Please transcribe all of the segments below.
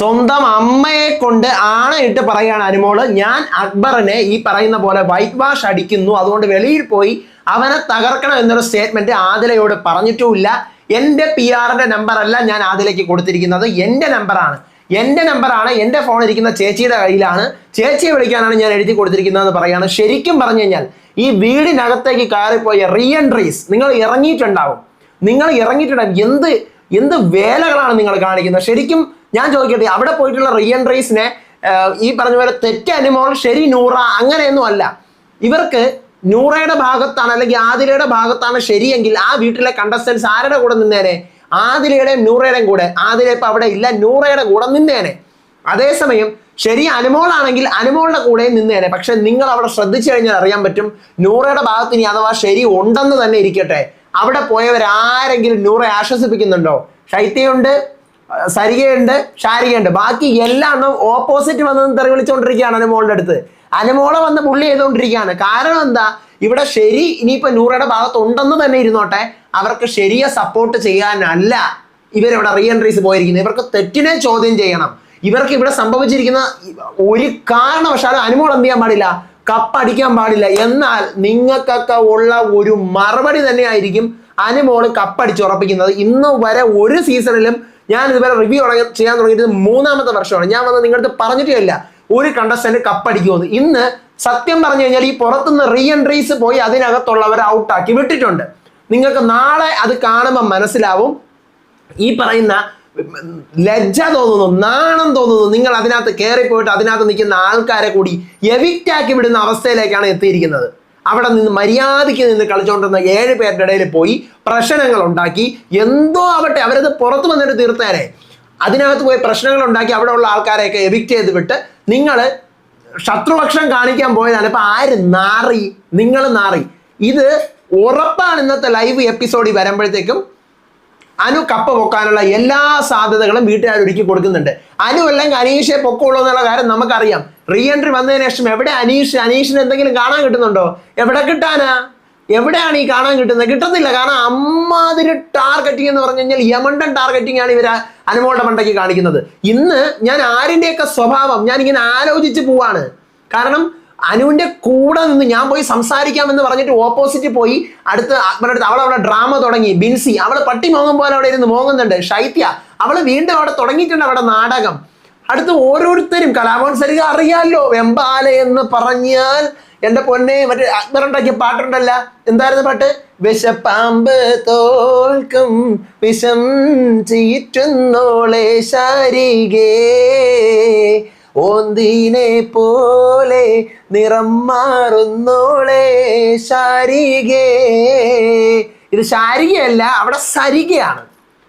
സ്വന്തം അമ്മയെ കൊണ്ട് ആണയിട്ട് പറയുകയാണ് അനുമോൾ. ഞാൻ അക്ബറിനെ ഈ പറയുന്ന പോലെ വൈറ്റ് വാഷ് അടിക്കുന്നു. അതുകൊണ്ട് വെളിയിൽ പോയി അവനെ തകർക്കണം എന്നൊരു സ്റ്റേറ്റ്മെന്റ് ആദിലയോട് പറഞ്ഞിട്ടുമില്ല. എന്റെ പി നമ്പർ അല്ല ഞാൻ ആദിലേക്ക് കൊടുത്തിരിക്കുന്നത്. എന്റെ നമ്പറാണ് എന്റെ നമ്പറാണ് എന്റെ ഫോൺ ഇരിക്കുന്ന ചേച്ചിയുടെ കയ്യിലാണ്. ചേച്ചിയെ വിളിക്കാനാണ് ഞാൻ എഴുതി കൊടുത്തിരിക്കുന്നതെന്ന് പറയാണ് ശരിക്കും പറഞ്ഞു കഴിഞ്ഞാൽ ഈ വീടിനകത്തേക്ക് കയറിപ്പോയ റീ എൻട്രീസ് നിങ്ങൾ ഇറങ്ങിയിട്ടുണ്ടാവും. നിങ്ങൾ ഇറങ്ങിയിട്ടുണ്ടാവും. എന്ത് എന്ത് വേലകളാണ് നിങ്ങൾ കാണിക്കുന്നത്? ശരിക്കും ഞാൻ ചോദിക്കട്ടെ അവിടെ പോയിട്ടുള്ള റീ എൻട്രീസിനെ ഈ പറഞ്ഞ പോലെ തെറ്റ് അനുമോൾ ശരി നൂറ അങ്ങനെയൊന്നും അല്ല. ഇവർക്ക് നൂറയുടെ ഭാഗത്താണ് അല്ലെങ്കിൽ ആദിലയുടെ ഭാഗത്താണ് ശരിയെങ്കിൽ ആ വീട്ടിലെ കണ്ടസ്റ്റൻസ് ആരുടെ കൂടെ നിന്നേനെ? ആദിലയുടെയും നൂറയുടെയും കൂടെ. ആദില ഇപ്പൊ അവിടെ ഇല്ല നൂറയുടെ കൂടെ നിന്നേനെ. അതേസമയം ശരി അനുമോളാണെങ്കിൽ അനുമോളുടെ കൂടെ നിന്നേനെ. പക്ഷെ നിങ്ങൾ അവിടെ ശ്രദ്ധിച്ചു കഴിഞ്ഞാൽ അറിയാൻ പറ്റും നൂറയുടെ ഭാഗത്ത് ഇനി അഥവാ ശരി ഉണ്ടെന്ന് തന്നെ ഇരിക്കട്ടെ. അവിടെ പോയവരാരെങ്കിലും നൂറെ ആശ്വസിപ്പിക്കുന്നുണ്ടോ? ശൈത്യമുണ്ട് സരികയുണ്ട് ഷാരികയുണ്ട്. ബാക്കി എല്ലാം ഓപ്പോസിറ്റ് വന്ന് തെറി വിളിച്ചുകൊണ്ടിരിക്കുകയാണ് അനുമോളുടെ അടുത്ത്. അനുമോളെ വന്ന് പുള്ളി ചെയ്തുകൊണ്ടിരിക്കുകയാണ് കാരണം എന്താ? ഇവിടെ ശരി ഇനിയിപ്പോ നൂറയുടെ ഭാഗത്ത് ഉണ്ടെന്ന് തന്നെ ഇരുന്നോട്ടെ. അവർക്ക് ശരിയെ സപ്പോർട്ട് ചെയ്യാനല്ല ഇവരിവിടെ റീ എൻട്രീസ് പോയിരിക്കുന്നത്. ഇവർക്ക് തെറ്റിനെ ചോദ്യം ചെയ്യണം. ഇവർക്ക് ഇവിടെ സംഭവിച്ചിരിക്കുന്ന ഒരു കാരണവശാലും അനുമോൾ എന്ത് ചെയ്യാൻ പാടില്ല? കപ്പ് അടിക്കാൻ പാടില്ല. എന്നാൽ നിങ്ങൾക്കൊക്കെ ഉള്ള ഒരു മറുപടി തന്നെയായിരിക്കും അനുമോൾ കപ്പടിച്ച് ഉറപ്പിക്കുന്നത്. ഇന്ന് വരെ ഒരു സീസണിലും ഞാൻ ഇതുവരെ റിവ്യൂ ചെയ്യാൻ തുടങ്ങിയത് മൂന്നാമത്തെ വർഷമാണ്. ഞാൻ വന്ന് നിങ്ങളുടെ പറഞ്ഞിട്ടില്ല ഒരു കണ്ടസ്റ്റന്റ് കപ്പടിക്കുമെന്ന്. ഇന്ന് സത്യം പറഞ്ഞു കഴിഞ്ഞാൽ ഈ പുറത്തുനിന്ന് റീ എൻട്രീസ് പോയി അതിനകത്തുള്ളവരെ ഔട്ടാക്കി വിട്ടിട്ടുണ്ട്. നിങ്ങൾക്ക് നാളെ അത് കാണുമ്പോൾ മനസ്സിലാവും. ഈ പറയുന്ന ലജ്ജ തോന്നുന്നു നാണം തോന്നുന്നു. നിങ്ങൾ അതിനകത്ത് കയറി പോയിട്ട് അതിനകത്ത് നിൽക്കുന്ന ആൾക്കാരെ കൂടി എവിക്റ്റ് ആക്കി വിടുന്ന അവസ്ഥയിലേക്കാണ് എത്തിയിരിക്കുന്നത്. അവിടെ നിന്ന് മര്യാദയ്ക്ക് നിന്ന് കളിച്ചുകൊണ്ടിരുന്ന ഏഴ് പേരുടെ ഇടയിൽ പോയി പ്രശ്നങ്ങൾ ഉണ്ടാക്കി. എന്തോ ആവട്ടെ അവരത് പുറത്ത് വന്നിട്ട് തീർത്തേനെ. അതിനകത്ത് പോയി പ്രശ്നങ്ങൾ ഉണ്ടാക്കി അവിടെ ഉള്ള ആൾക്കാരെയൊക്കെ എവിക്റ്റ് ചെയ്ത് വിട്ട് നിങ്ങൾ ശത്രുപക്ഷം കാണിക്കാൻ പോയതാണ്. ഇപ്പം ആര് നാറി? നിങ്ങൾ നാറി. ഇത് ഉറപ്പാണ് ഇന്നത്തെ ലൈവ് എപ്പിസോഡിൽ വരുമ്പോഴത്തേക്കും അനു കപ്പ പൊക്കാനുള്ള എല്ലാ സാധ്യതകളും വീട്ടുകാർ ഒരുക്കി കൊടുക്കുന്നുണ്ട്. അനു അല്ലെങ്കിൽ അനീഷെ പൊക്കമുള്ളൂ എന്നുള്ള കാര്യം നമുക്കറിയാം. റീ എൻട്രി വന്നതിന് ശേഷം എവിടെ അനീഷ്? അനീഷിന് എന്തെങ്കിലും കാണാൻ കിട്ടുന്നുണ്ടോ? എവിടെ കിട്ടാനാ? എവിടെയാണ് ഈ കാണാൻ കിട്ടുന്നത്? കിട്ടുന്നില്ല. കാരണം അമ്മാതിരി ടാർഗറ്റിംഗ് എന്ന് പറഞ്ഞു കഴിഞ്ഞാൽ യമണ്ടൻ ടാർഗറ്റിംഗ് ആണ് ഇവർ അനുമോളുടെ മണ്ടയ്ക്ക് കാണിക്കുന്നത്. ഇന്ന് ഞാൻ ആരിന്റെയൊക്കെ സ്വഭാവം ഞാൻ ഇങ്ങനെ ആലോചിച്ച് പോവാണ്. കാരണം അനുവിന്റെ കൂടെ നിന്ന് ഞാൻ പോയി സംസാരിക്കാമെന്ന് പറഞ്ഞിട്ട് ഓപ്പോസിറ്റ് പോയി. അടുത്ത് അക്ബറുടെ അവൾ അവിടെ ഡ്രാമ തുടങ്ങി. ബിൻസി അവൾ പട്ടി മോങ്ങും പോലെ അവിടെ ഇരുന്ന് മോങ്ങുന്നുണ്ട്. ശൈത്യ അവൾ വീണ്ടും അവിടെ തുടങ്ങിയിട്ടുണ്ട് അവിടെ നാടകം. അടുത്ത് ഓരോരുത്തരും കലാമത്സരിക അറിയാലോ. വെമ്പാല എന്ന് പറഞ്ഞാൽ എന്റെ പൊന്നെ മറ്റേ അക്ബറുണ്ടാക്കിയ പാട്ടുണ്ടല്ല. എന്തായിരുന്നു പാട്ട്? വിശപ്പാമ്പ് തോൽക്കും വിഷം ചീറ്റുന്നോളെ ശാരികേ. ഓന്തിനെ പോലെ നിറം മാറുന്നോളെ ശാരികേ. ഇത് ശാരികയല്ല അവിടെ സരികയാണ്.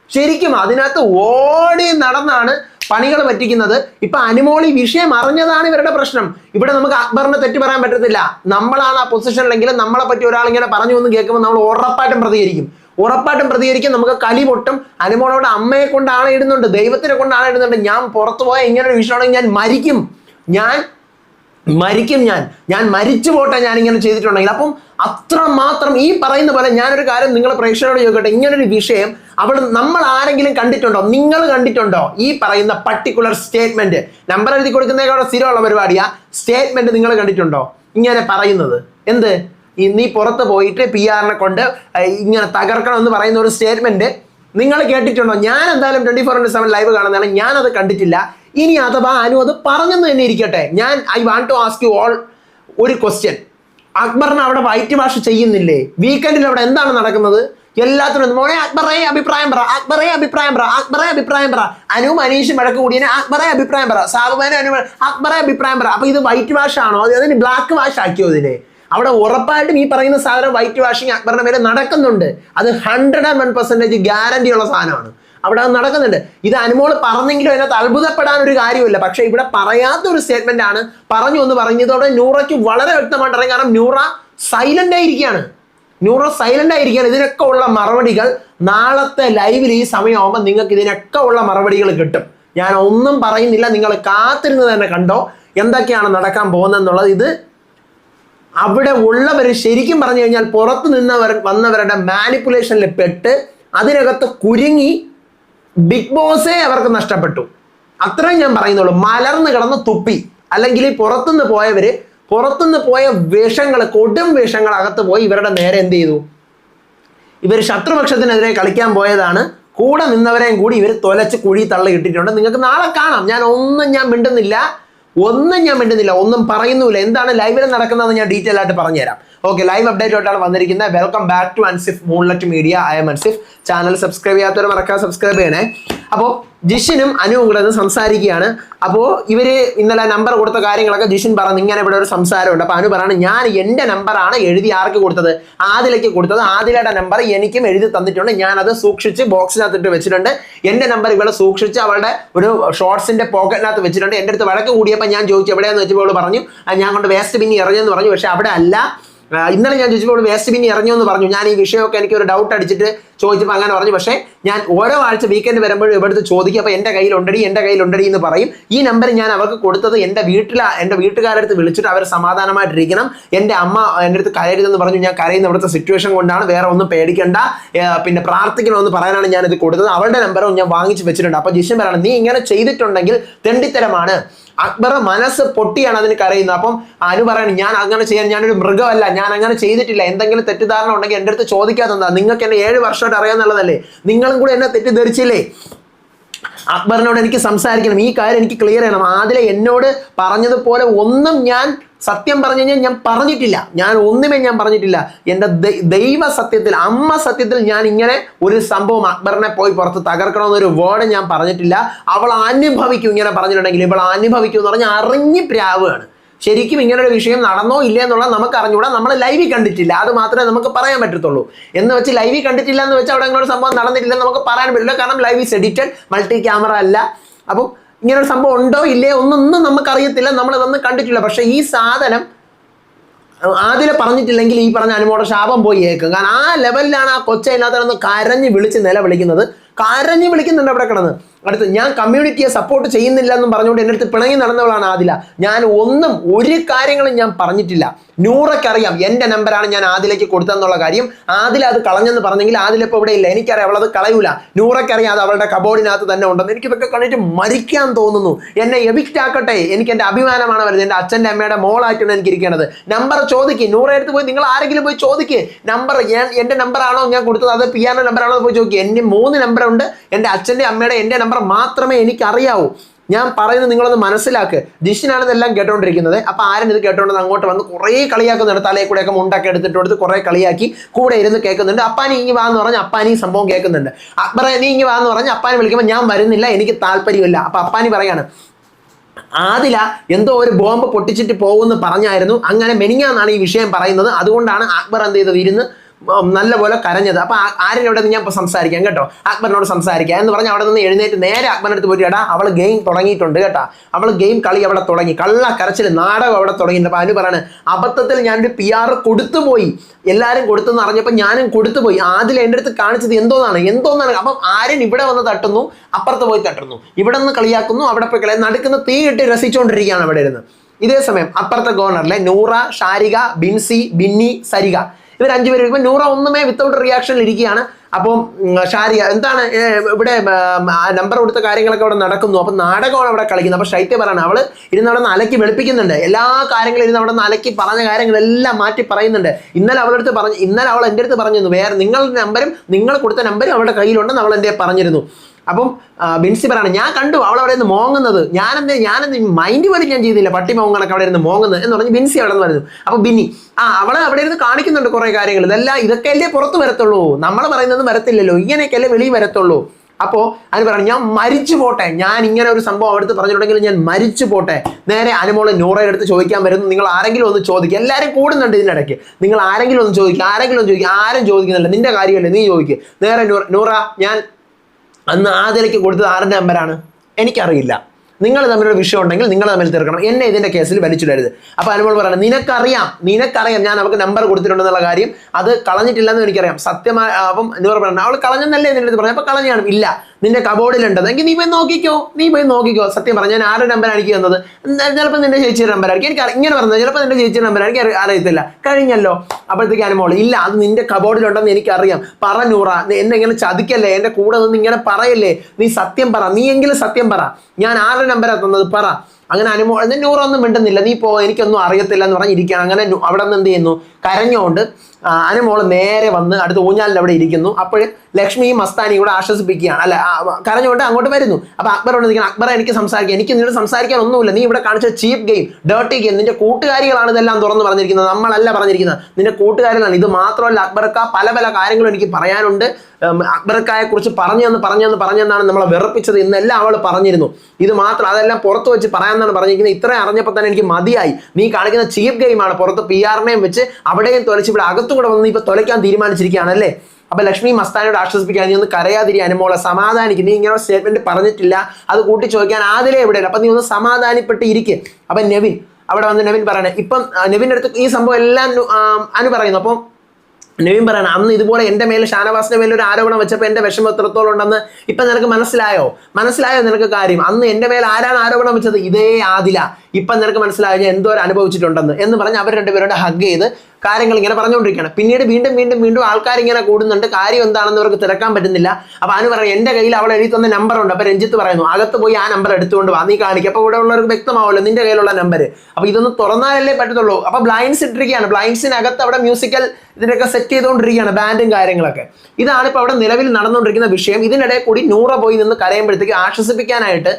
ശരിക്കും അതിനകത്ത് ഓടി നടന്നാണ് പണികൾ പറ്റിക്കുന്നത് ഇപ്പൊ അനുമോളി വിഷയം അറിഞ്ഞതാണ് ഇവരുടെ പ്രശ്നം. ഇവിടെ നമുക്ക് അക്ബറിനെ തെറ്റ് പറയാൻ പറ്റത്തില്ല. നമ്മളാണ് ആ പൊസിഷനിലെങ്കിൽ നമ്മളെ പറ്റി ഒരാൾ ഇങ്ങനെ പറഞ്ഞു എന്ന് കേൾക്കുമ്പോൾ നമ്മൾ ഉറപ്പായിട്ടും പ്രതികരിക്കും. ഉറപ്പായിട്ടും പ്രതികരിക്കും. നമുക്ക് കലി പൊട്ടും. അനുമോളോട് അമ്മയെ കൊണ്ടാണ് ഇടുന്നുണ്ട് ദൈവത്തിനെ കൊണ്ടാണ് ഇടുന്നുണ്ട് ഞാൻ പുറത്തു പോയ ഇങ്ങനെ ഒരു വിഷയമാണെങ്കിൽ ഞാൻ മരിക്കും. ഞാൻ മരിക്കും ഞാൻ. ഞാൻ മരിച്ചു പോട്ടെ ഞാൻ ഇങ്ങനെ ചെയ്തിട്ടുണ്ടെങ്കിൽ. അപ്പം അത്രമാത്രം ഈ പറയുന്ന പോലെ ഞാനൊരു കാര്യം നിങ്ങൾ പ്രേക്ഷകരോട് ചോദിക്കട്ടെ. ഇങ്ങനൊരു വിഷയം അവൾ നമ്മൾ ആരെങ്കിലും കണ്ടിട്ടുണ്ടോ? നിങ്ങൾ കണ്ടിട്ടുണ്ടോ? ഈ പറയുന്ന പർട്ടിക്കുലർ സ്റ്റേറ്റ്മെന്റ് നമ്പർ എഴുതി കൊടുക്കുന്നതിനോട് സ്ഥിരമുള്ള പരിപാടിയാ. സ്റ്റേറ്റ്മെന്റ് നിങ്ങൾ കണ്ടിട്ടുണ്ടോ? ഇങ്ങനെ പറയുന്നത്. എന്ത്? നീ പുറത്ത് പോയിട്ട് പി ആറിനെ കൊണ്ട് ഇങ്ങനെ തകർക്കണം എന്ന് പറയുന്ന ഒരു സ്റ്റേറ്റ്മെന്റ് നിങ്ങൾ കേട്ടിട്ടുണ്ടോ? ഞാൻ എന്തായാലും twenty four into seven live കാണുന്നതാണ്. ഞാൻ അത് കണ്ടിട്ടില്ല. ഇനി അഥവാ അനു അത് പറഞ്ഞെന്ന് തന്നെ ഇരിക്കട്ടെ. ഞാൻ I want to ask you all ഒരു ക്വസ്റ്റ്യൻ അക്ബറിന് അവിടെ വൈറ്റ് വാഷ് ചെയ്യുന്നില്ലേ? വീക്കെൻഡിൽ അവിടെ എന്താണ് നടക്കുന്നത്? എല്ലാത്തിനും മോനെ അക്ബറെ അഭിപ്രായം പറ അക്ബറെ അഭിപ്രായം പറ അക്ബറെ അഭിപ്രായം പറ. അനു അനീഷും വഴക്ക് കൂടിയതിന് അക്ബറെ അഭിപ്രായം പറ. സാബുമാനും അനു അക്ബറെ അഭിപ്രായം പറ. അപ്പൊ ഇത് വൈറ്റ് വാഷ് ആണോ? അത് അതിന് ബ്ലാക്ക് വാഷ് ആക്കിയോ ഇതിനെ? അവിടെ ഉറപ്പായിട്ടും ഈ പറയുന്ന സാധനം വൈറ്റ് വാഷിങ് അക്ബറിന്റെ പേര് നടക്കുന്നുണ്ട്. അത് hundred and one percentage guarantee ഉള്ള സാധനമാണ്. അവിടെ അത് നടക്കുന്നുണ്ട്. ഇത് അനുമോൾ പറഞ്ഞെങ്കിലും അതിനകത്ത് അത്ഭുതപ്പെടാൻ ഒരു കാര്യമില്ല പക്ഷേ ഇവിടെ പറയാത്ത ഒരു സ്റ്റേറ്റ്മെന്റ് ആണ് പറഞ്ഞു എന്ന് പറഞ്ഞതോടെ ന്യൂറയ്ക്ക് വളരെ വ്യക്തമായിട്ട് അറിയാം കാരണം ന്യൂറ സൈലന്റ് ആയിരിക്കുകയാണ്. ന്യൂറോ സൈലന്റ് ആയിരിക്കുകയാണ്. ഇതിനൊക്കെ ഉള്ള മറുപടികൾ നാളത്തെ ലൈവിൽ ഈ സമയമാകുമ്പോൾ നിങ്ങൾക്ക് ഇതിനൊക്കെ ഉള്ള മറുപടികൾ കിട്ടും. ഞാൻ ഒന്നും പറയുന്നില്ല. നിങ്ങൾ കാത്തിരുന്ന് തന്നെ കണ്ടോ എന്തൊക്കെയാണ് നടക്കാൻ പോകുന്നതെന്നുള്ളത്. ഇത് അവിടെ ഉള്ളവർ ശരിക്കും പറഞ്ഞു കഴിഞ്ഞാൽ പുറത്ത് നിന്നവർ വന്നവരുടെ മാനിപ്പുലേഷനിൽ പെട്ട് അതിനകത്ത് കുരുങ്ങി ബിഗ് ബോസേ അവർക്ക് നഷ്ടപ്പെട്ടു. അത്രയും ഞാൻ പറയുന്നുള്ളൂ. മലർന്ന് കിടന്ന് തുപ്പി. അല്ലെങ്കിൽ പുറത്തുനിന്ന് പോയവര് പുറത്തുനിന്ന് പോയ വിഷങ്ങൾ കൊടും വേഷങ്ങൾ അകത്ത് പോയി ഇവരുടെ നേരെ എന്ത് ചെയ്തു? ഇവർ ശത്രുപക്ഷത്തിനെതിരെ കളിക്കാൻ പോയതാണ്. കൂടെ നിന്നവരെയും കൂടി ഇവർ തൊലച്ച് കുഴി തള്ളി ഇട്ടിട്ടുണ്ട്. നിങ്ങൾക്ക് നാളെ കാണാം. ഞാൻ ഒന്നും ഞാൻ മിണ്ടുന്നില്ല. ഒന്നും ഞാൻ മിണ്ടുന്നില്ല ഒന്നും പറയുന്നില്ല എന്താണ് ലൈവിൽ നടക്കുന്നതെന്ന് ഞാൻ ഡീറ്റെയിൽ ആയിട്ട് പറഞ്ഞുതരാം. ഓക്കെ ലൈവ് അപ്ഡേറ്റ് ആയിട്ടാണ് വന്നിരിക്കുന്നത്. Welcome back to Ansif moonlight media I'm Ansif channel subscribe ചെയ്യാത്തവർ മറക്കാതെ സബ്സ്ക്രൈബ് ചെയ്യണേ. അപ്പോൾ ജിഷിനും അനുവും കൂടെ ഒന്ന് സംസാരിക്കുകയാണ്. അപ്പോൾ ഇവർ ഇന്നലെ നമ്പർ കൊടുത്ത കാര്യങ്ങളൊക്കെ ജിഷിൻ പറഞ്ഞു. ഇങ്ങനെ ഇവിടെ ഒരു സംസാരമുണ്ട്. അപ്പോൾ അനു പറയാണ് ഞാൻ എന്റെ നമ്പറാണ് എഴുതി ആർക്ക് കൊടുത്തത്? ആദിലേക്ക് കൊടുത്തത്. ആദിലയുടെ നമ്പർ എനിക്കും എഴുതി തന്നിട്ടുണ്ട്. ഞാൻ അത് സൂക്ഷിച്ച് ബോക്സിനകത്തിട്ട് വെച്ചിട്ടുണ്ട്. എന്റെ നമ്പർ ഇവിടെ സൂക്ഷിച്ച് അവളുടെ ഒരു ഷോർട്സിന്റെ പോക്കറ്റിനകത്ത് വെച്ചിട്ടുണ്ട്. എന്റെ അടുത്ത് വഴക്ക് കൂടിയപ്പോൾ ഞാൻ ചോദിച്ചു എവിടെയാണെന്ന് വെച്ചപ്പോൾ അവൾ പറഞ്ഞു. ഞാൻ കൊണ്ട് വേസ്റ്റ് ബിന്നി എറിഞ്ഞെന്ന് പറഞ്ഞു. പക്ഷേ അവിടെ അല്ല. ഇന്നലെ ഞാൻ ചോദിച്ചപ്പോൾ വേസ്റ്റ് ബിന്നി ഇറങ്ങിയോ എന്ന് പറഞ്ഞു. ഞാൻ ഈ വിഷയമൊക്കെ എനിക്ക് ഒരു ഡൗട്ട് അടിച്ചിട്ട് ചോദിച്ചപ്പോൾ അങ്ങനെ പറഞ്ഞു. പക്ഷേ ഞാൻ ഓരോ ആഴ്ച വീക്കെൻഡ് വരുമ്പോഴും ഇവിടുത്തെ ചോദിക്കും അപ്പോൾ എന്റെ കയ്യിലുണ്ടടി എന്റെ കയ്യിലുണ്ടടി എന്ന് പറയും. ഈ നമ്പർ ഞാൻ അവർക്ക് കൊടുത്തത് എന്റെ വീട്ടിൽ എന്റെ വീട്ടുകാരുടെ അടുത്ത് വിളിച്ചിട്ട് അവർ സമാധാനമായിട്ടിരിക്കണം. എന്റെ അമ്മ എന്റെ അടുത്ത് കരയരുതെന്ന് പറഞ്ഞു. ഞാൻ കരയുന്ന ഇവിടുത്തെ സിറ്റുവേഷൻ കൊണ്ടാണ്. വേറെ ഒന്നും പേടിക്കണ്ട. പിന്നെ പ്രാർത്ഥിക്കണമെന്ന് പറയാനാണ് ഞാൻ ഇത് കൊടുത്തത്. അവളുടെ നമ്പറും ഞാൻ വാങ്ങിച്ച് വെച്ചിട്ടുണ്ട്. അപ്പോൾ ജിഷൻ പറയണം നീ ഇങ്ങനെ ചെയ്തിട്ടുണ്ടെങ്കിൽ തെണ്ടിത്തരമാണ്. അക്ബർ മനസ്സ് പൊട്ടിയാണ് അതിന് കരയുന്നത്. അപ്പം അനു പറയണം ഞാൻ അങ്ങനെ ചെയ്യാൻ ഞാനൊരു മൃഗമല്ല. അങ്ങനെ ചെയ്തിട്ടില്ല. എന്തെങ്കിലും തെറ്റിദ്ധാരണ ഉണ്ടെങ്കിൽ എന്റെ അടുത്ത് ചോദിക്കാത്തതാ നിങ്ങൾക്ക് എന്നെ ഏഴ് വർഷമായിട്ട് അറിയാന്നുള്ളതല്ലേ നിങ്ങളും കൂടെ എന്നെ തെറ്റിദ്ധരിച്ചില്ലേ? അക്ബറിനോട് എനിക്ക് സംസാരിക്കണം. ഈ കാര്യം എനിക്ക് ക്ലിയർ ചെയ്യണം. ആദ്യം എന്നോട് പറഞ്ഞതുപോലെ ഒന്നും ഞാൻ സത്യം പറഞ്ഞു കഴിഞ്ഞാൽ ഞാൻ പറഞ്ഞിട്ടില്ല. ഞാൻ ഒന്നുമേ ഞാൻ പറഞ്ഞിട്ടില്ല. എന്റെ ദൈവ സത്യത്തിൽ അമ്മ സത്യത്തിൽ ഞാൻ ഇങ്ങനെ ഒരു സംഭവം അക്ബറിനെ പോയി പുറത്ത് തകർക്കണമെന്നൊരു വേർഡ് ഞാൻ പറഞ്ഞിട്ടില്ല. അവൾ അനുഭവിക്കും ഇങ്ങനെ പറഞ്ഞിട്ടുണ്ടെങ്കിൽ. ഇവൾ അനുഭവിക്കും എന്ന് പറഞ്ഞാൽ അറിഞ്ഞ് പ്രാവുകയാണ് ശരിക്കും ഇങ്ങനൊരു വിഷയം നടന്നോ ഇല്ലേ എന്നുള്ളത് നമുക്ക് അറിഞ്ഞുകൂടാ നമ്മൾ ലൈവിൽ കണ്ടിട്ടില്ല. അത് മാത്രമേ നമുക്ക് പറയാൻ പറ്റത്തുള്ളൂ. എന്ന് വെച്ച് ലൈവിൽ കണ്ടിട്ടില്ല എന്ന് വെച്ചാൽ അവിടെ അങ്ങനെ ഒരു സംഭവം നടന്നിട്ടില്ല നമുക്ക് പറയാൻ പറ്റില്ല. കാരണം live is edited multi camera അല്ല. അപ്പം ഇങ്ങനൊരു സംഭവം ഉണ്ടോ ഇല്ലേ ഒന്നൊന്നും നമുക്കറിയത്തില്ല. നമ്മൾ ഇതൊന്നും കണ്ടിട്ടില്ല. പക്ഷേ ഈ സാധനം ആദ്യം പറഞ്ഞിട്ടില്ലെങ്കിൽ ഈ പറഞ്ഞ അനുമോടെ ശാപം പോയി കേൾക്കും. കാരണം ആ ലെവലിലാണ് ആ കൊച്ചതിനകത്ത് കരഞ്ഞ് വിളിച്ച് നിലവിളിക്കുന്നത്. കരഞ്ഞ് വിളിക്കുന്നുണ്ട് അവിടെ കിടന്ന്? അടുത്ത് ഞാൻ കമ്മ്യൂണിറ്റിയെ സപ്പോർട്ട് ചെയ്യുന്നില്ല എന്നും പറഞ്ഞുകൊണ്ട് എന്റെ അടുത്ത് പിണങ്ങി നടന്നവളാണ് ആദില. ഞാൻ ഒന്നും ഒരു കാര്യങ്ങളും ഞാൻ പറഞ്ഞിട്ടില്ല. നൂറയ്ക്കറിയാം എന്റെ നമ്പറാണ് ഞാൻ ആദിലേക്ക് കൊടുത്തതെന്നുള്ള കാര്യം. ആദില അത് കളഞ്ഞെന്ന് പറഞ്ഞെങ്കിൽ ആദില ഇപ്പോൾ ഇവിടെ ഇല്ല എനിക്കറിയാം അവളത് കളയൂല. നൂറയ്ക്കറിയാം അത് അവളുടെ കബോർഡിനകത്ത് തന്നെ ഉണ്ടെന്ന്. എനിക്കിതൊക്കെ കണ്ടിട്ട് മരിക്കാൻ തോന്നുന്നു. എന്നെ എവിക്റ്റ് ആക്കട്ടെ. എനിക്ക് എന്റെ അഭിമാനമാണ് വരുന്നത്. എന്റെ അച്ഛന്റെ അമ്മയുടെ മോളായിട്ടാണ് എനിക്ക് ഇരിക്കേണ്ടത് നമ്പർ ചോദിക്കുക നൂറെടുത്ത് പോയി നിങ്ങൾ ആരെങ്കിലും പോയി ചോദിക്കുക നമ്പർ ഞാൻ എന്റെ നമ്പറാണോ ഞാൻ കൊടുത്തത്? അത് പിയാനോ നമ്പറാണോ എന്ന് പോയി ചോദിക്കുക എന്റെ മൂന്ന് നമ്പറുണ്ട് എന്റെ അച്ഛന്റെ അമ്മയുടെ എന്റെ നമ്പർ മാത്രമേ എനിക്ക് അറിയാവൂ ഞാൻ പറയുന്നത് നിങ്ങളൊന്ന് മനസ്സിലാക്ക്. ജിഷിനാണ് ഇതെല്ലാം കേട്ടോണ്ടിരിക്കുന്നത്. അപ്പൊ ആരും ഇത് കേട്ടോണ്ട് അങ്ങോട്ട് വന്ന് കുറേ കളിയാക്കുന്നുണ്ട്. തലയിൽ കൂടെയൊക്കെ മുണ്ടൊക്കെ എടുത്തിട്ട് കൊടുത്ത് കുറേ കളിയാക്കി കൂടെ ഇരുന്ന് കേൾക്കുന്നുണ്ട്. അപ്പാനി ഇങ്ങി വാന്ന് പറഞ്ഞ് അപ്പാനി സംഭവം കേൾക്കുന്നുണ്ട്. അക്ബറെ നീ ഇങ്ങി വാന്ന് പറഞ്ഞ് അപ്പാനെ വിളിക്കുമ്പോൾ ഞാൻ വരുന്നില്ല എനിക്ക് താല്പര്യമില്ല. അപ്പൊ അപ്പാനി പറയാണ് ആദില എന്തോ ഒരു ബോംബ് പൊട്ടിച്ചിട്ട് പോകുമെന്ന് പറഞ്ഞായിരുന്നു. അങ്ങനെ മെനിങ്ങാന്നാണ് ഈ വിഷയം പറയുന്നത്. അതുകൊണ്ടാണ് അക്ബർ എന്ത് ചെയ്തത്? ഇരുന്ന് നല്ലപോലെ കരഞ്ഞത്. അപ്പൊ ആ- ആര്യനോട് ഞാൻ ഇപ്പൊ സംസാരിക്കാം കേട്ടോ. അക്ബറിനോട് സംസാരിക്കാം. എന്ന് പറഞ്ഞ് അവിടെ നിന്ന് എഴുന്നേറ്റ് നേരെ അക്ബറിനടുത്ത് പോയിട്ട് എടാ അവൾ ഗെയിം തുടങ്ങിയിട്ടുണ്ട് കേട്ടാ. അവൾ ഗെയിം കളി അവിടെ തുടങ്ങി. കള്ള കരച്ചിൽ നാടകം അവിടെ തുടങ്ങി അപ്പൊ അനു പറയാണ് അബദ്ധത്തിൽ ഞാനൊരു പി ആർ കൊടുത്തുപോയി എല്ലാവരും കൊടുത്തെന്ന് അറിഞ്ഞപ്പോൾ ഞാനും കൊടുത്തുപോയി ആദ്യം എന്റെ അടുത്ത് കാണിച്ചത് എന്തോന്നാണ്? എന്തോന്നാണ്? അപ്പം ആര്യൻ ഇവിടെ വന്ന് തട്ടുന്നു അപ്പുറത്ത് പോയി തട്ടുന്നു. ഇവിടെ നിന്ന് കളിയാക്കുന്നു അവിടെ പോയി കളി നടക്കുന്ന തീ ഇട്ട് രസിച്ചുകൊണ്ടിരിക്കുകയാണ് അവിടെ ഇരുന്ന്. ഇതേ സമയം അപ്പുറത്തെ ഗവർണറിലെ നൂറ ഷാരിക ബിൻസി ബിന്നി സരിക. ഇവർ അഞ്ചുപേരും ഇരിക്കുമ്പോൾ നൂറ ഒന്നുമേ വിത്തൗട്ട് റിയാക്ഷനിൽ ഇരിക്കുകയാണ്. അപ്പം ഷാരിയ എന്താണ് ഇവിടെ നമ്പർ കൊടുത്ത കാര്യങ്ങളൊക്കെ അവിടെ നടക്കുന്നു. അപ്പം നാടകമാണ് അവിടെ കളിക്കുന്നത്. അപ്പം ശൈത്യ പറയണം അവൾ ഇരുന്ന് അവിടെ നിന്ന് അലക്കി വെളുപ്പിക്കുന്നുണ്ട്. എല്ലാ കാര്യങ്ങളും ഇരുന്ന് അവിടെ നിന്ന് അലക്കി പറഞ്ഞ കാര്യങ്ങളെല്ലാം മാറ്റി പറയുന്നുണ്ട്. ഇന്നലെ അവളടുത്ത് പറഞ്ഞു ഇന്നലെ അവൾ എന്റെ അടുത്ത് പറഞ്ഞിരുന്നു. വേറെ നിങ്ങളുടെ നമ്പരും നിങ്ങൾ കൊടുത്ത നമ്പരും അവളുടെ കയ്യിലുണ്ടെന്ന് അവൾ എന്റെ പറഞ്ഞിരുന്നു. അപ്പം ബിൻസി പറയാണ് ഞാൻ കണ്ടു അവൾ അവിടെ നിന്ന് മോങ്ങുന്നത്. ഞാനെന്ത് ഞാനെന്ത് മൈൻഡ് പോലും ഞാൻ ചെയ്തില്ല. പട്ടി മോങ്ങണൊക്കെ അവിടെ ഇരുന്ന് മോങ്ങുന്നത്. എന്ന് പറഞ്ഞ് ബിൻസി അവിടെ നിന്ന് പറഞ്ഞു അപ്പൊ ബിന്നി ആ അവളെ അവിടെ ഇരുന്ന് കാണിക്കുന്നുണ്ട് കുറേ കാര്യങ്ങൾ. ഇതെല്ലാം ഇതൊക്കെ അല്ലേ പുറത്ത് വരത്തുള്ളൂ. നമ്മൾ പറയുന്നതും വരത്തില്ലല്ലോ. ഇങ്ങനെയൊക്കെയല്ലേ വെളിയിൽ വരത്തുള്ളൂ. അപ്പോൾ അതിന് പറഞ്ഞു ഞാൻ മരിച്ചു പോട്ടെ. ഞാൻ ഇങ്ങനെ ഒരു സംഭവം അടുത്ത് പറഞ്ഞിട്ടുണ്ടെങ്കിൽ ഞാൻ മരിച്ചു പോട്ടെ. നേരെ അനുമോളെ നൂറയുടെ അടുത്ത് ചോദിക്കാൻ വരുന്നു. നിങ്ങൾ ആരെങ്കിലും ഒന്ന് ചോദിക്കുക എല്ലാവരും കൂടുന്നുണ്ട് ഇതിനിടയ്ക്ക്. നിങ്ങൾ ആരെങ്കിലും ഒന്ന് ചോദിക്കുക ആരെങ്കിലും ഒന്ന് ചോദിക്കുക ആരും ചോദിക്കുന്നില്ല. നിന്റെ കാര്യമല്ലേ നീ ചോദിക്കുക നേരെ നൂറ ഞാൻ അന്ന് ആദിലയ്ക്ക് കൊടുത്തത് ആരുടെ നമ്പറാണ് എനിക്കറിയില്ല. നിങ്ങൾ തമ്മിലൊരു വിഷയം ഉണ്ടെങ്കിൽ നിങ്ങൾ തമ്മിൽ തീർക്കണം. എന്നെ ഇതിന്റെ കേസിൽ വലിച്ചിടരുത്. അപ്പോൾ അനുമോൾ പറയണം നിനക്കറിയാം നിനക്കറിയാം ഞാൻ അവൾക്ക് നമ്പർ കൊടുത്തിട്ടുണ്ടെന്നുള്ള കാര്യം. അത് കളഞ്ഞിട്ടില്ലെന്ന് എനിക്കറിയാം. സത്യമായ അപ്പം എന്ന് പറയണം അവൾ കളഞ്ഞെന്നല്ലേ അടുത്ത് പറഞ്ഞു അപ്പൊ കളഞ്ഞാണ് ഇല്ല. നിന്റെ കബോർഡിലുണ്ടത് എങ്കിൽ നീ പോയി നോക്കിക്കോ. നീ പോയി നോക്കിക്കോ. സത്യം പറഞ്ഞു ഞാൻ ആരുടെ നമ്പർ എനിക്ക് തന്നത്? ചിലപ്പോൾ നിന്റെ ചേച്ചിയുടെ നമ്പർ ആയിരിക്കും. എനിക്ക് ഇങ്ങനെ പറഞ്ഞത് ചിലപ്പോൾ നിന്റെ ചേച്ചിയുടെ നമ്പർ എനിക്ക് അറി- അറിയത്തില്ല. കഴിഞ്ഞല്ലോ. അപ്പോഴത്തേക്ക് അനുമോൾ ഇല്ല അത് നിന്റെ കബോർഡിലുണ്ടെന്ന് എനിക്കറിയാം. പറഞ്ഞൂറ എന്നെ ഇങ്ങനെ ചതിക്കല്ലേ? എന്റെ കൂടെ നിന്ന് ഇങ്ങനെ പറയല്ലേ? നീ സത്യം പറ. നീ എങ്കിലും സത്യം പറ. ഞാൻ ആരുടെ നമ്പർ തന്നത്? പറ. അങ്ങനെ അനുമോൾ നൂറൊന്നും മിണ്ടുന്നില്ല. നീ പോ. എനിക്കൊന്നും അറിയത്തില്ല എന്ന് പറഞ്ഞിരിക്കുകയാണ്. അങ്ങനെ അവിടെ നിന്ന് എന്ത് ചെയ്യുന്നു? കരഞ്ഞുകൊണ്ട് അനുമോൾ നേരെ വന്ന് അടുത്ത് ഊഞ്ഞാലിൽ അവിടെ ഇരിക്കുന്നു. അപ്പോൾ ലക്ഷ്മി മസ്താനിയും കൂടെ ആശ്വസിപ്പിക്കുകയാണ്. അല്ല കരഞ്ഞുകൊണ്ട് അങ്ങോട്ട് വരുന്നു. അപ്പൊ അക്ബറോട് നിൽക്കണം അക്ബറെ എനിക്ക് സംസാരിക്കാം. എനിക്ക് നിന്നോട് സംസാരിക്കാൻ ഒന്നുമില്ല. നീ ഇവിടെ കാണിച്ച ചീപ്പ് ഗെയിം ഡേർട്ടി ഗെയിം നിന്റെ കൂട്ടുകാരികളാണ് ഇതെല്ലാം തുറന്ന് പറഞ്ഞിരിക്കുന്നത്. നമ്മളല്ല പറഞ്ഞിരിക്കുന്നത്. നിന്റെ കൂട്ടുകാരികളാണ്. ഇത് മാത്രമല്ല അക്ബർക്ക പല പല കാര്യങ്ങളും എനിക്ക് പറയാനുണ്ട്. അക്ബർക്കായെ കുറിച്ച് പറഞ്ഞു എന്ന് പറഞ്ഞു എന്ന് പറഞ്ഞെന്നാണ് നമ്മളെ വെറുപ്പിച്ചത് ഇന്നെല്ലാം അവൾ പറഞ്ഞിരുന്നു. ഇത് മാത്രം അതെല്ലാം പുറത്ത് വെച്ച് പറയാമെന്നാണ് പറഞ്ഞിരിക്കുന്നത്. ഇത്രയും അറിഞ്ഞപ്പോൾ തന്നെ എനിക്ക് മതിയായി. നീ കാണിക്കുന്ന ചീപ്പ് ഗെയിമാണ്. പുറത്ത് പി ആറിനെയും വെച്ച് അവിടെയും തൊലച്ച് ഇവിടെ അകത്തും കൂടെ വന്ന് ഇപ്പൊ തൊലയ്ക്കാൻ തീരുമാനിച്ചിരിക്കുകയാണല്ലേ? അപ്പൊ ലക്ഷ്മി മസ്താനോട് ആശ്വസിപ്പിക്കാൻ നീ ഒന്ന് കരയാതിരി അനുമോളെ സമാധാനിക്കും. നീ ഇങ്ങനെ സ്റ്റേറ്റ്മെന്റ് പറഞ്ഞിട്ടില്ല. അത് കൂട്ടി ചോദിക്കാൻ ആദിലേ എവിടെയല്ല അപ്പൊ നീ ഒന്ന് സമാധാനപ്പെട്ട് ഇരിക്കും. അപ്പൊ നെവിൻ അവിടെ വന്ന് നെവിൻ പറയണേ. ഇപ്പം നെവിന്റെ അടുത്ത് ഈ സംഭവം എല്ലാം അനു പറയുന്നു. അപ്പം നവീൻ പറയണം അന്ന് ഇതുപോലെ എന്റെ മേലെ ഷാനവാസിന്റെ മേലെ ഒരു ആരോപണം വെച്ചപ്പോൾ എന്റെ വിഷമം എത്രത്തോളം ഉണ്ടെന്ന് ഇപ്പം നിനക്ക് മനസ്സിലായോ? മനസ്സിലായോ നിനക്ക് കാര്യം? അന്ന് എന്റെ മേലെ ആരാണ് ആരോപണം വെച്ചത്? ഇതേ ആദില. ഇപ്പം നിനക്ക് മനസ്സിലായോ ഞാൻ എന്തോ അനുഭവിച്ചിട്ടുണ്ടെന്ന്? എന്ന് പറഞ്ഞ് അവർ രണ്ടുപേരോട് ഹഗ് ചെയ്ത് കാര്യങ്ങൾ ഇങ്ങനെ പറഞ്ഞുകൊണ്ടിരിക്കുകയാണ്. പിന്നീട് വീണ്ടും വീണ്ടും വീണ്ടും ആൾക്കാർ ഇങ്ങനെ കൂടുന്നുണ്ട്. കാര്യം എന്താണെന്ന് ഇവർക്ക് തിരക്കാൻ പറ്റുന്നില്ല. അപ്പൊ അനു പറയും എന്റെ കയ്യിൽ അവൾ എഴുതി തന്ന നമ്പർ ഉണ്ട്. അപ്പൊ രഞ്ജിത്ത് പറയുന്നു അകത്ത് പോയി ആ നമ്പർ എടുത്തുകൊണ്ട് വാ നീ കാണിക്കും. അപ്പൊ ഇവിടെ ഉള്ളവർക്ക് വ്യക്തമാവുമല്ലോ നിന്റെ കയ്യിലുള്ള നമ്പർ അപ്പൊ ഇതൊന്ന് തുറന്നാലല്ലേ പറ്റത്തുള്ളൂ. അപ്പൊ ബ്ലൈൻഡ്സ് ഇട്ടിരിക്കുകയാണ്. ബ്ലൈൻഡ്സിനകത്ത് അവിടെ മ്യൂസിക്കൽ ഇതിനൊക്കെ സെറ്റ് ചെയ്തുകൊണ്ടിരിക്കുകയാണ് ബാൻഡും കാര്യങ്ങളൊക്കെ. ഇതാണ് ഇപ്പൊ അവിടെ നിലവിൽ നടന്നുകൊണ്ടിരിക്കുന്ന വിഷയം. ഇതിനിടെ കൂടി നൂറ പോയി നിന്ന് കരയുമ്പോഴത്തേക്ക് ആശ്വസിപ്പിക്കാനായിട്ട്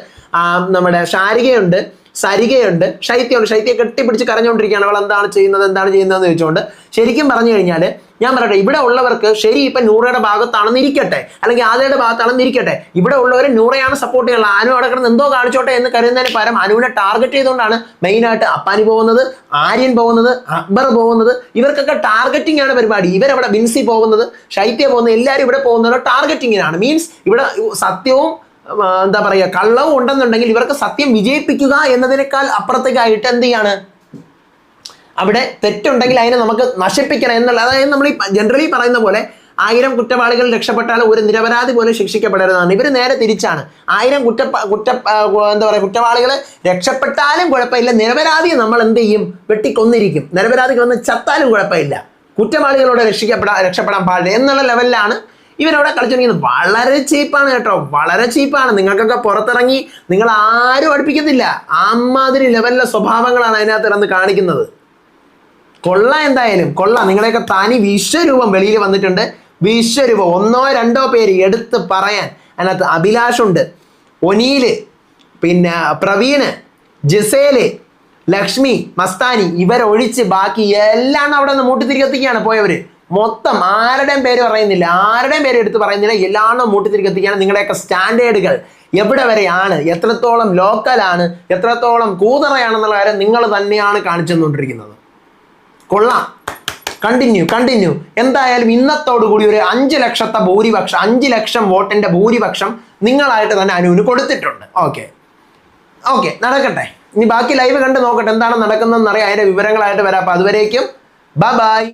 നമ്മുടെ ശാരികയുണ്ട്. സരികയുണ്ട്. ശൈത്യമുണ്ട്. ശൈത്യം കെട്ടിപ്പിടിച്ച് കരഞ്ഞുകൊണ്ടിരിക്കുകയാണ്. അവൾ എന്താണ് ചെയ്യുന്നത്? എന്താണ് ചെയ്യുന്നതെന്ന് ചോദിച്ചുകൊണ്ട് ശരിക്കും പറഞ്ഞു കഴിഞ്ഞാൽ ഞാൻ പറയട്ടെ ഇവിടെ ഉള്ളവർക്ക് ശരി ഇപ്പൊ നൂറയുടെ ഭാഗത്താണെന്ന് ഇരിക്കട്ടെ. അല്ലെങ്കിൽ ആദയുടെ ഭാഗത്താണെന്ന് ഇരിക്കട്ടെ. ഇവിടെ ഉള്ളവർ നൂറയാണ് സപ്പോർട്ട് ചെയ്യാനുള്ള അനു കിടന്ന് എന്തോ കാണിച്ചോട്ടെ എന്ന് കരുതുന്നതിന് പരം അനുവിനെ ടാർഗറ്റ് ചെയ്തുകൊണ്ടാണ് മെയിനായിട്ട് അപ്പാനി പോകുന്നത് ആര്യൻ പോകുന്നത് അക്ബർ പോകുന്നത്. ഇവർക്കൊക്കെ ടാർഗറ്റിംഗ് ആണ് പരിപാടി. ഇവരവിടെ ബിൻസി പോകുന്നത് ശൈത്യ പോകുന്നത് എല്ലാവരും ഇവിടെ പോകുന്നത് ടാർഗറ്റിങ്ങിനാണ് മീൻസ് ഇവിടെ സത്യവും എന്താ പറയുക കള്ളവും ഉണ്ടെന്നുണ്ടെങ്കിൽ ഇവർക്ക് സത്യം വിജയിപ്പിക്കുക എന്നതിനേക്കാൾ അപ്പുറത്തേക്കായിട്ട് എന്ത് ചെയ്യാണ്? അവിടെ തെറ്റുണ്ടെങ്കിൽ അതിനെ നമുക്ക് നശിപ്പിക്കണം എന്നുള്ള അതായത് നമ്മൾ ഈ ജനറലി പറയുന്ന പോലെ ആയിരം കുറ്റവാളികൾ രക്ഷപ്പെട്ടാൽ ഒരു നിരപരാധി പോലും ശിക്ഷിക്കപ്പെടരുതാണ് ഇവർ നേരെ തിരിച്ചാണ്. ആയിരം കുറ്റ കുറ്റ എന്താ പറയുക കുറ്റവാളികൾ രക്ഷപ്പെട്ടാലും കുഴപ്പമില്ല. നിരപരാധിയെ നമ്മൾ എന്ത് ചെയ്യും? വെട്ടിക്കൊന്നിരിക്കും. നിരപരാധികൾ ഒന്ന് ചത്താലും കുഴപ്പമില്ല. കുറ്റവാളികളോട് രക്ഷിക്കപ്പെടാൻ രക്ഷപ്പെടാൻ പാടില്ല എന്നുള്ള ലെവലിലാണ് ഇവരവിടെ കളിച്ചിരിക്കുന്നത് വളരെ ചീപ്പാണ് കേട്ടോ. വളരെ ചീപ്പാണ് നിങ്ങൾക്കൊക്കെ പുറത്തിറങ്ങി നിങ്ങൾ ആരും അടുപ്പിക്കുന്നില്ല. അമ്മാതിരി ലെവലിലെ സ്വഭാവങ്ങളാണ് അതിനകത്ത് ഇറന്ന് കാണിക്കുന്നത്. കൊള്ള എന്തായാലും കൊള്ള. നിങ്ങളെയൊക്കെ തനി വിശ്വരൂപം വെളിയിൽ വന്നിട്ടുണ്ട്. വിശ്വരൂപം. ഒന്നോ രണ്ടോ പേര് എടുത്ത് പറയാൻ അതിനകത്ത് അഭിലാഷുണ്ട്. ഒനീൽ പിന്നെ പ്രവീണ് ജിസേൽ ലക്ഷ്മി മസ്താനി ഇവരൊഴിച്ച് ബാക്കി എല്ലാം അവിടെ നിന്ന് മൂട്ടിത്തിരികത്തിക്കാണ് പോയവര്. മൊത്തം ആരുടെയും പേര് പറയുന്നില്ല. ആരുടെയും പേര് എടുത്ത് പറയുന്നില്ല. എല്ലാം എത്തിക്കുകയാണ് നിങ്ങളുടെയൊക്കെ സ്റ്റാൻഡേർഡുകൾ. എവിടെ വരെയാണ്? എത്രത്തോളം ലോക്കലാണ് എത്രത്തോളം കൂതറയാണെന്നുള്ള കാര്യം നിങ്ങൾ തന്നെയാണ് കാണിച്ചു തന്നുകൊണ്ടിരിക്കുന്നത് കൊള്ളാം. കണ്ടിന്യൂ കണ്ടിന്യൂ എന്തായാലും ഇന്നത്തോടു കൂടി ഒരു അഞ്ച് ലക്ഷത്തെ ഭൂരിപക്ഷം അഞ്ച് ലക്ഷം വോട്ടിന്റെ ഭൂരിപക്ഷം നിങ്ങളായിട്ട് തന്നെ അനുവിന് കൊടുത്തിട്ടുണ്ട്. ഓക്കെ ഓക്കെ നടക്കട്ടെ. ഇനി ബാക്കി ലൈവ് കണ്ട് നോക്കട്ടെ. എന്താണ് നടക്കുന്നതെന്ന് അറിയാം. അതിന്റെ വിവരങ്ങളായിട്ട് വരാം. അപ്പൊ അതുവരേക്കും. ബൈ